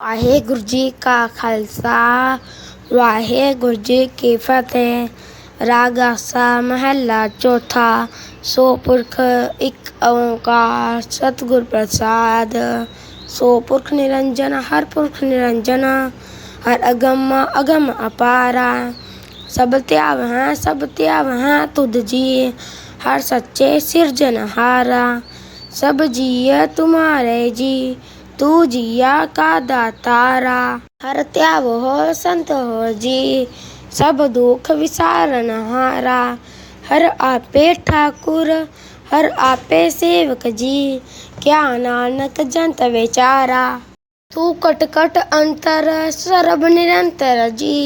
वाहे गुरु जी का खालसा, वाहे गुरु जी के फतेह। रागासा महला चौथा सो पुरख इक ओंकार, सतगुर प्रसाद। सो पुरख निरंजन, हर पुरख निरंजन, हर अगम अगम अपारा। सब त्याव हैं, सब त्याव हैं तुद जी, हर सच्चे सिरजन हारा। सब जी तुम्हारे जी तू जिया का दातारा हर त्याव हो संत हो जी सब दुख विसारन हारा हर आपे ठाकुर हर आपे सेवक जी क्या नानक जंत विचारा तू कट कट अंतर सरब निरंतर जी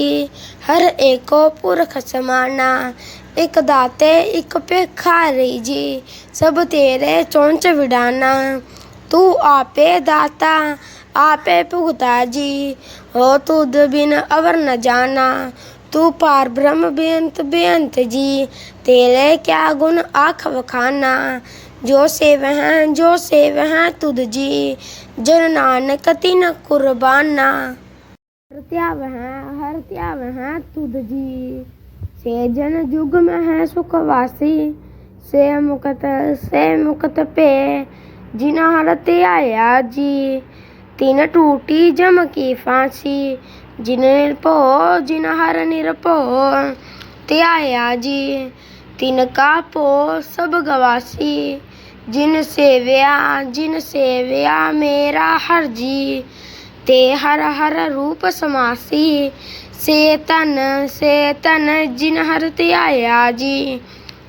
हर एको पुरख समाना ਇੱਕ ਦਾਤੇ ਇੱਕ ਭਿਖਾਰੀ ਜੀ ਸਭ ਤੇਰੇ ਚੌਂਚ ਵਿਡਾਨਾ ਤੂੰ ਆਪੇ ਦਾਤਾ, ਆਪੇ ਭੁਗਤਾ ਜੀ। ਹੋ ਤੁਧ ਬਿਨ ਅਵਰ ਨ ਜਾਣਾ, ਤੂੰ ਪਾਰ ਬ੍ਰਹਮ ਬੇਅੰਤ ਬੇਅੰਤ ਜੀ। ਤੇਰੇ ਕਿਆ ਗੁਣ ਆਖ ਵਖਾਨਾ, ਜੋ ਸੇਵ ਹੈ ਜੋ ਸੇਵ ਹੈ ਤੁਧ ਜੀ। ਜਨ ਨਾਨਕ ਤਿਨ ਕੁਰਬਾਨਾ। ਹਰ ਧਿਆਵ ਹੈ ਹਰ ਧਿਆਵ ਹੈ ਤੁਧ ਜੀ। ਸੇ ਜਨ ਜੁਗ ਮੈਂ ਹੈ ਸੁਖ ਵਾਸੀ, ਸੇ ਮੁਕਤ ਸੇ ਮੁਕਤ ਪੇ ਜਿਨਾ ਹਰ ਧਿਆਇਆ ਜੀ, ਤਿਨ ਟੂਟੀ ਜਮ ਕੀ ਫਾਂਸੀ, ਜਿਨ ਨਿਰਭੋ ਜਿਨ ਹਰ ਨਿਰਭੋ ਧਿਆਇਆ ਜੀ, ਤਿਨ ਕਾ ਪੋ ਸਭ ਗਵਾਸੀ, ਜਿਨ ਸੇਵਿਆ ਜਿਨ ਸੇਵਿਆ ਮੇਰਾ ਹਰ ਜੀ, ਤੇ ਹਰ ਹਰ ਰੂਪ ਸਮਾਸੀ, ਸੇ ਤਨ ਸੇ ਤਨ ਜਿਨ ਹਰ ਧਿਆਇਆ ਜੀ,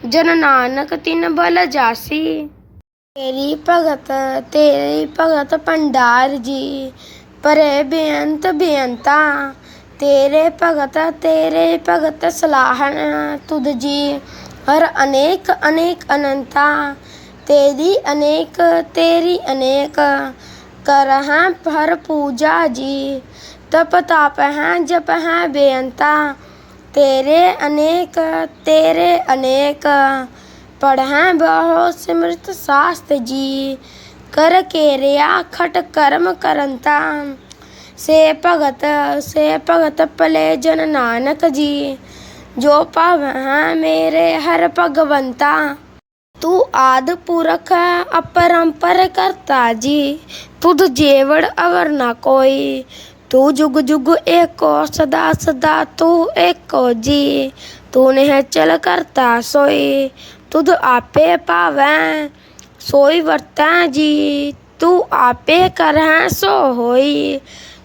ਜਨ ਨਾਨਕ ਤਿਨ ਬਲ ਜਾਸੀ। ਤੇਰੀ ਭਗਤ ਤੇਰੀ ਭਗਤ ਭੰਡਾਰ ਜੀ, ਪਰੇ ਬੇਅੰਤ ਬੇਅੰਤਾ। ਤੇਰੇ ਭਗਤ ਤੇਰੇ ਭਗਤ ਸਲਾਹਨ ਤੁਧ ਜੀ, ਹਰ ਅਨੇਕ ਅਨੇਕ ਅਨੰਤਾ। ਤੇਰੀ ਅਨੇਕ ਤੇਰੀ ਅਨੇਕ ਕਰ ਹਾਂ ਹਰ ਪੂਜਾ ਜੀ, ਤਪ ਤਾਪ ਹੈ ਜਪ ਹੈ ਬੇਅੰਤਾ। ਤੇਰੇ ਅਨੇਕ ਤੇਰੇ ਅਨੇਕ ਪੜ੍ਹਾਂ ਬਹੁ ਸਿਮਰਤ ਸਾਸਤ ਜੀ। ਕਰ ਕੇ ਰਿਆ ਖਟ ਕਰਮ ਕਰੰਤਾ ਸੇ ਭਗਤ ਸੇ ਭਗਤ ਭਲੇ ਜਨ ਨਾਨਕ ਜੀ। ਜੋ ਭਵ ਹੈ ਮੇਰੇ ਹਰ ਭਗਵੰਤਾ। ਤੂੰ ਆਦ ਪੁਰਖ ਅਪਰੰਪਰ ਕਰਤਾ ਜੀ। ਤੁਧ ਜੇਵੜ ਅਵਰ ਨਾ ਕੋਈ। ਤੂੰ ਜੁਗ ਜੁਗ ਏਕੋ, ਸਦਾ ਸਦਾ ਤੂੰ ਏਕੋ ਜੀ। ਤੂੰ ਨੇ ਚਲ ਕਰਤਾ ਸੋਈ। ਤੁਧ ਆਪੇ ਪਾਵੈ ਸੋਈ ਵਰਤੈ ਜੀ। ਤੂੰ ਆਪੇ ਕਰਹਿ, ਸੋ ਹੋਈ।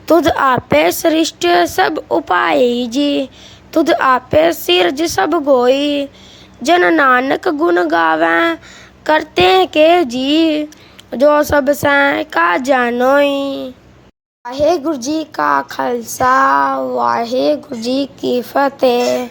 ਤੁਧ ਆਪੇ ਸ੍ਰਿਸ਼ਟ ਸਭ ਉਪਾਈ ਜੀ। ਤੁਧ ਆਪੇ ਸਿਰਜ ਸਭ ਗੋਈ। ਜਨ ਨਾਨਕ ਗੁਣ ਗਾਵੈ, ਕਰਤੇ ਕੇ ਜੀ। ਜੋ ਸਭ ਸੈ ਕਾ ਜਾਣੋਈ। ਵਾਹਿਗੁਰੂ ਜੀ ਕਾ ਖਾਲਸਾ, ਵਾਹਿਗੁਰੂ ਜੀ ਕੀ ਫਤਿਹ।